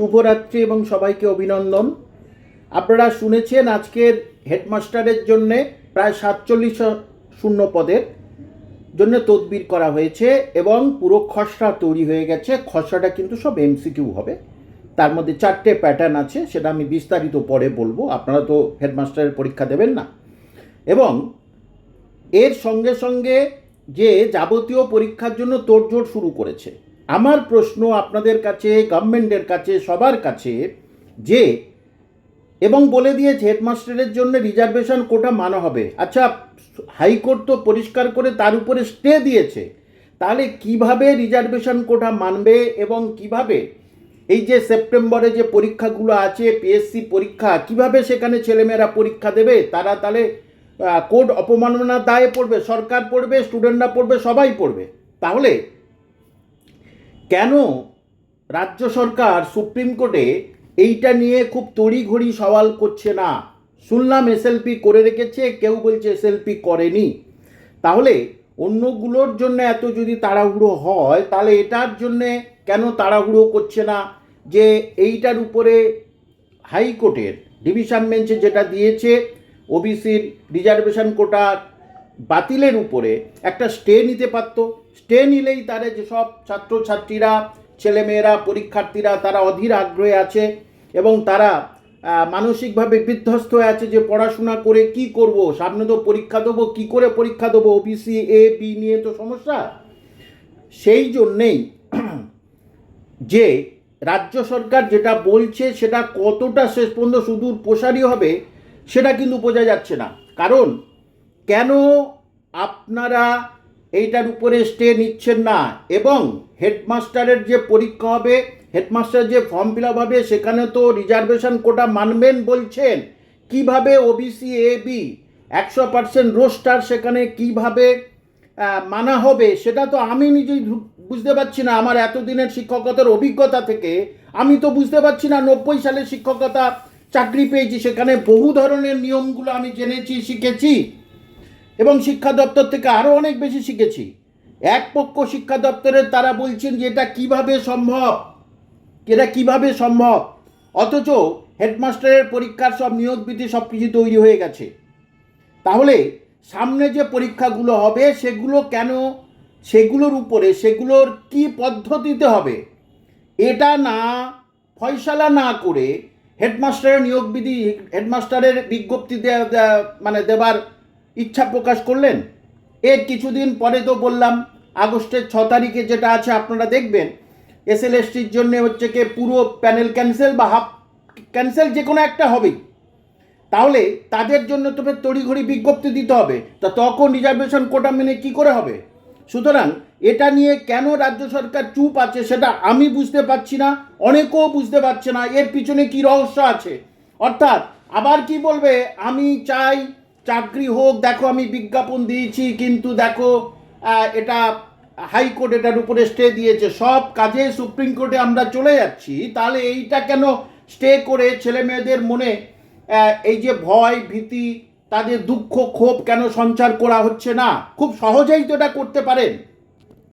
শুভরাত্রি এবং সবাইকে অভিনন্দন। আপনারা শুনেছেন আজকের হেডমাস্টারের জন্য প্রায় সাতচল্লিশ শূন্য পদের জন্য তদবির করা হয়েছে এবং পুরো খসড়া তৈরি হয়ে গেছে। খসড়াটা কিন্তু সব এমসিকিউ হবে। তার মধ্যে চারটে প্যাটার্ন আছে, সেটা আমি বিস্তারিত পরে বলব। আপনারা তো হেডমাস্টারের পরীক্ষা দেবেন না। এবং এর সঙ্গে সঙ্গে যে যাবতীয় পরীক্ষার জন্য তোড়জোড় শুরু করেছে আমার প্রশ্ন আপনাদের কাছে গভর্নমেন্টের কাছে, সবার কাছে যে, এবং বলে দিয়েছে হেডমাস্টারের জন্য রিজার্ভেশন কোটা মানা হবে। আচ্ছা হাইকোর্ট তো পরিষ্কার করে তার উপরে স্টে দিয়েছে। তাহলে কীভাবে রিজার্ভেশন কোটা মানবে এবং কীভাবে? এই যে সেপ্টেম্বরে যে পরীক্ষাগুলো আছে পিএসসি পরীক্ষা, কীভাবে সেখানে ছেলেমেয়েরা পরীক্ষা দেবে? তারা তাহলে কোড অপমাননার দায়ে পড়বে, সরকার পড়বে স্টুডেন্টরা পড়বে, সবাই পড়বে। তাহলে কেন রাজ্য সরকার সুপ্রিম কোর্টে এইটা নিয়ে খুব তড়িঘড়ি সওয়াল করছে না? শুনলাম এসএলপি করে রেখেছে, কেউ বলছে এসএলপি করেনি। তাহলে অন্যগুলোর জন্য এত যদি তাড়াহুড়ো হয়, তাহলে এটার জন্যে কেন তাড়াহুড়ো করছে না? যে এইটার উপরে হাইকোর্টের ডিভিশন বেঞ্চে যেটা দিয়েছে ওবিসির রিজার্ভেশন কোটা বাতিলের উপরে একটা স্টে নিতে পারতো। স্টে নিলেই তারা যেসব ছাত্রছাত্রীরা, ছেলেমেয়েরা, পরীক্ষার্থীরা তারা অধীর আগ্রহে আছে এবং তারা মানসিকভাবে বিধ্বস্ত হয়ে আছে যে পড়াশোনা করে কি করব, সামনে তো পরীক্ষা দেবো, কি করে পরীক্ষা দেবো ওবিসি এ বি নিয়ে তো সমস্যা। সেই জন্যেই যে রাজ্য সরকার যেটা বলছে সেটা কতটা শেষ পর্যন্ত সুদূর প্রসারী হবে, সেটা কিন্তু বোঝা যাচ্ছে না। কারণ কেন আপনারা এইটার উপরে স্টে নিচ্ছেন না। এবং হেডমাস্টারের যে পরীক্ষা হবে, হেডমাস্টার যে ফর্ম ফিল আপ হবে, সেখানে তো রিজার্ভেশন কোটা মানবেন বলছেন। কীভাবে ওবিসি এ বি একশো পার্সেন্ট রোস্টার সেখানে কীভাবে মানা হবে, সেটা তো আমি নিজেই বুঝতে পারছি না। আমার এতদিনের শিক্ষকতার অভিজ্ঞতা থেকে আমি তো বুঝতে পারছি না। নব্বই সালে শিক্ষকতা চাকরি পেয়েছি, সেখানে বহু ধরনের নিয়মগুলো আমি জেনেছি, শিখেছি। এবং শিক্ষা দপ্তর থেকে আরও অনেক বেশি শিখেছি। এক পক্ষ শিক্ষা দপ্তরের তারা বলছেন যে এটা কীভাবে সম্ভব? এটা কীভাবে সম্ভব? অথচ হেডমাস্টারের পরীক্ষার সব নিয়োগ বিধি সব কিছু তৈরি হয়ে গেছে। তাহলে সামনে যে পরীক্ষাগুলো হবে, সেগুলো কেন সেগুলোর উপরে, সেগুলোর কি পদ্ধতিতে হবে? এটা না, ফয়সালা না করে হেডমাস্টারের নিয়োগ বিধি হেডমাস্টারের বিজ্ঞপ্তি দেয়া- মানে দেবার ইচ্ছা প্রকাশ করলেন? এর কিছুদিন পরে তো বললাম, আগস্টের ছ তারিখে যেটা আছে আপনারা দেখবেন। এস এল এসটির জন্য হচ্ছে কি পুরো প্যানেল ক্যান্সেল বা হাফ ক্যান্সেল যে কোনো একটা হবেই। তাহলে তাদের জন্য তবে তড়িঘড়ি বিজ্ঞপ্তি দিতে হবে। তা তখন রিজার্ভেশন কোটা মেনে কি করে হবে? সুতরাং এটা নিয়ে কেন রাজ্য সরকার চুপ আছে সেটা আমি বুঝতে পারছি না, অনেকেও বুঝতে পারছে না। এর পিছনে কি রহস্য আছে? অর্থাৎ আবার কি বলবে? আমি চাই চাকরি হোক, দেখো আমি বিজ্ঞাপন দিয়েছি, কিন্তু দেখো এটা হাইকোর্ট এটার উপরে স্টে দিয়েছে। সব কাজে সুপ্রিম কোর্টে আমরা চলে যাচ্ছি, তাহলে এইটা কেন স্টে করে ছেলে মেয়েদের মনে এই যে ভয়, ভীতি, তাদের দুঃখ, ক্ষোভ কেন সঞ্চার করা হচ্ছে না? খুব সহজেই তো এটা করতে পারেন।